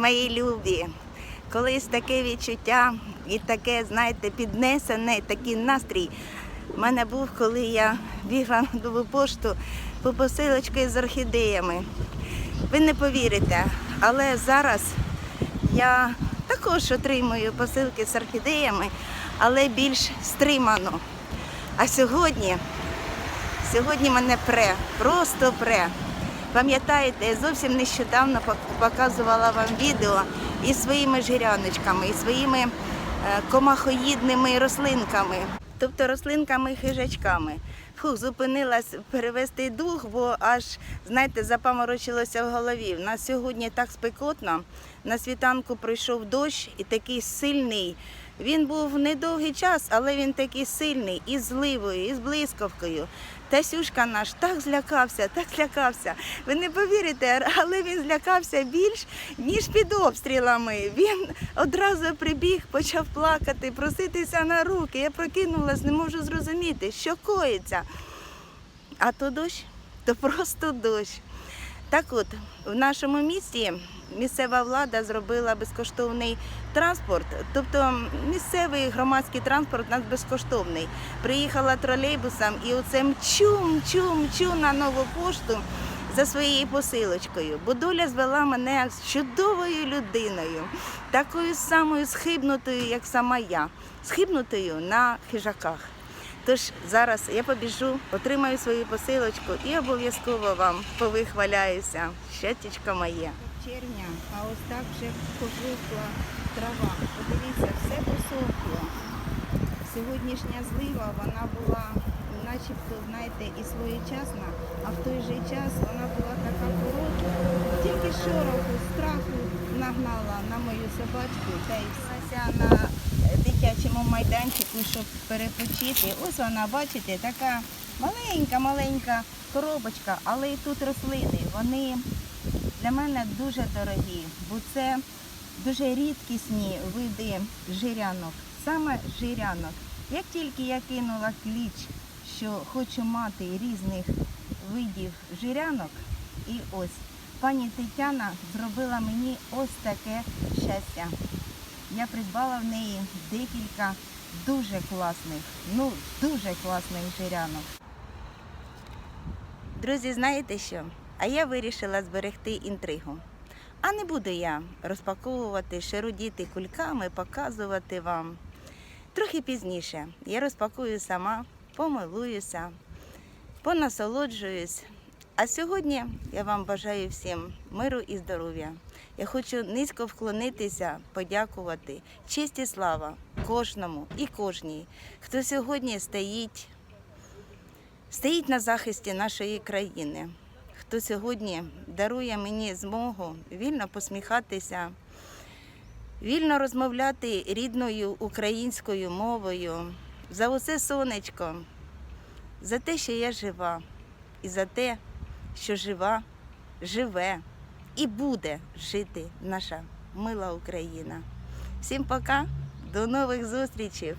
мої любі. Колись таке відчуття і таке, знаєте, піднесене, такий настрій. У мене був, коли я бігла на нову пошту по посилочці з орхідеями. Ви не повірите, але зараз я також отримую посилки з орхідеями, але більш стримано. А сьогодні, сьогодні мене пре, просто пре. Пам'ятаєте, я зовсім нещодавно пок- показувала вам відео із своїми жиряночками, і своїми е, комахоїдними рослинками, тобто рослинками-хижачками. Фух, зупинилась перевести дух, бо аж, знаєте, запаморочилося в голові. У нас сьогодні так спекотно. На світанку пройшов дощ і такий сильний. Він був недовгий час, але він такий сильний, і зливою, і з блискавкою. Тасюшка наш так злякався, так злякався. Ви не повірите, але він злякався більш, ніж під обстрілами. Він одразу прибіг, почав плакати, проситися на руки. Я прокинулась, не можу зрозуміти, що коїться. А то дощ, то просто дощ. Так от, в нашому місті місцева влада зробила безкоштовний транспорт, тобто місцевий громадський транспорт у нас безкоштовний. Приїхала тролейбусом і оце мчу, мчу, мчу на нову пошту за своєю посилочкою. Бо звела мене з чудовою людиною, такою самою схибнутою, як сама я, схибнутою на хижаках. Тож зараз я побіжу, отримаю свою посилочку і обов'язково вам повихваляюся. Щетічка моє. Червня, а ось так вже пожухла трава. Подивіться, все посохло. Сьогоднішня злива вона була начебто, знаєте, і своєчасна, а в той же час вона була така коротка. Тільки шороху, страху нагнала на мою собачку та й все на дитячому майданчику, щоб перепочити. Ось вона, бачите, така маленька-маленька коробочка, але і тут рослини. Вони для мене дуже дорогі, бо це дуже рідкісні види жирянок, саме жирянок. Як тільки я кинула кліч, що хочу мати різних видів жирянок, і ось пані Тетяна зробила мені ось таке щастя. Я придбала в неї декілька дуже класних, ну дуже класних жирянок. Друзі, знаєте що? А я вирішила зберегти інтригу. А не буду я розпаковувати, шерудіти кульками, показувати вам. Трохи пізніше я розпакую сама, помилуюся, понасолоджуюсь. А сьогодні я вам бажаю всім миру і здоров'я. Я хочу низько вклонитися, подякувати. Честь і слава кожному і кожній, хто сьогодні стоїть, стоїть на захисті нашої країни, хто сьогодні дарує мені змогу вільно посміхатися, вільно розмовляти рідною українською мовою, за усе сонечко, за те, що я жива, і за те, що жива, живе і буде жити наша мила Україна. Всім пока, до нових зустрічей!